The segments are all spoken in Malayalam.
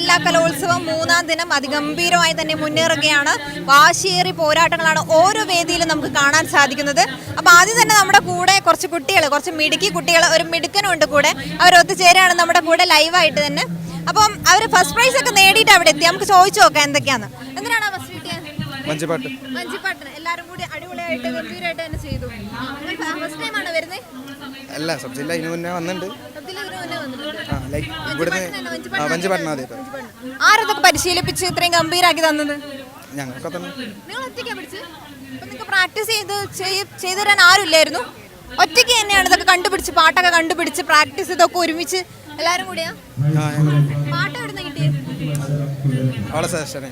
ജില്ലാ കലോത്സവം മൂന്നാം ദിനം അതിഗംഭീരമായി തന്നെ മുന്നേറുകയാണ്. വാശിയേറി പോരാട്ടങ്ങളാണ് ഓരോ വേദിയിലും നമുക്ക് കാണാൻ സാധിക്കുന്നത്. അപ്പോൾ ആദ്യം തന്നെ നമ്മുടെ കൂടെ കുറച്ച് കുട്ടികൾ കുറച്ച് മിടുക്കി കുട്ടികൾ ഒരു മിടുക്കനുണ്ട് കൂടെ. അവർ ഒത്തുചേരാണ് നമ്മുടെ കൂടെ ലൈവായിട്ട് തന്നെ. അപ്പം അവർ ഫസ്റ്റ് പ്രൈസ് ഒക്കെ നേടിയിട്ട് അവിടെ എത്തി. നമുക്ക് ചോദിച്ചു നോക്കാം എന്തൊക്കെയാണ് എന്തിനാണ് ഫസ്റ്റ് കിട്ടിയത്? മഞ്ചപ്പാട്ട് മഞ്ചിപ്പാട്ടിന് എല്ലാവരും കൂടി അടിപൊളിയായിട്ട് ഗംഭീരമായിട്ട് തന്നെ ചെയ്തു. ഫസ്റ്റ് ടൈം ആണ് വരുന്നത് അല്ല സബ് ജില്ല ഇതിനു മുന്നേ വന്നിട്ടുണ്ട്. ആ ലൈക്ക് ഇവിടുന്ന് ആ മഞ്ചപ്പാട്ടിന് അതെ ആരതൊക്കെ പരിശീലിപ്പിച്ച് ഇത്രയും ഗംഭീരാക്കി തന്നത്? ഞങ്ങൾക്ക് തന്നെ. നിങ്ങൾ ഒറ്റയ്ക്കാ പിടിച്ച്? അപ്പൊ നിങ്ങൾക്ക് പ്രാക്ടീസ് ചെയ്ത് ചെയ്- ചെയ്തു തരാൻ ആരുമില്ലായിരുന്നു? ഒറ്റയ്ക്ക് തന്നെയാണ് ഇതൊക്കെ കണ്ടുപിടിച്ച് പാട്ടൊക്കെ കണ്ടുപിടിച്ച് പ്രാക്ടീസ് ഇതൊക്കെ ഒരുമിച്ച് എല്ലാരും കൂടിയാ? പാട്ട് എവിടെ എവിടുന്ന് കിട്ടിയത് അവളെ സജഷനെ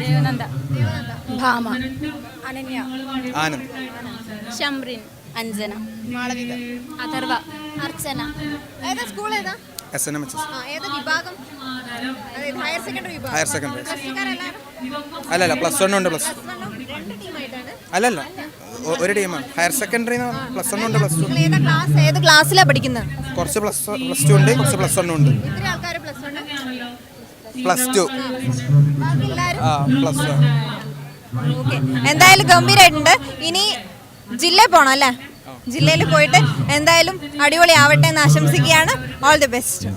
ദേവനന്ദ ദേവനന്ദ. ഭാമ. അനന്യ. ആനന്ദ്. ശംറിൻ. അഞ്ജന. മാളവിക. അഥർവ. അർച്ചന. ഏതാ സ്കൂൾ ഏതാ? S N M H S ആ, ഏതാ വിഭാഗം? ഹയർ സെക്കൻഡറി വിഭാഗം. ഹയർ സെക്കൻഡറി അല്ല അല്ല അല്ലല്ല പ്ലസ് വൺ ഉണ്ട് പ്ലസ് രണ്ട് അല്ലല്ല ഒരു ടീമാണ് ഹയർ സെക്കൻഡറി പ്ലസ് വൺ ഉണ്ട് പ്ലസ് ടു ക്ലാസ് ഏത് ക്ലാസ്സിലാണ് പഠിക്കുന്നത്? കുറച്ച് പ്ലസ് പ്ലസ് ടു ഉണ്ട് കുറച്ച് പ്ലസ് വൺ ഉണ്ട്. പ്ലസ് ടു എല്ലാവരും ആ പ്ലസ് വൺ ഓക്കെ എന്തായാലും ഗംഭീരമായിട്ടുണ്ട് ഇനി ജില്ലയിൽ പോണം അല്ലേ? ജില്ലയിൽ പോയിട്ട് എന്തായാലും അടിപൊളി ആവട്ടെ എന്ന് ആശംസിക്കുകയാണ്. All the best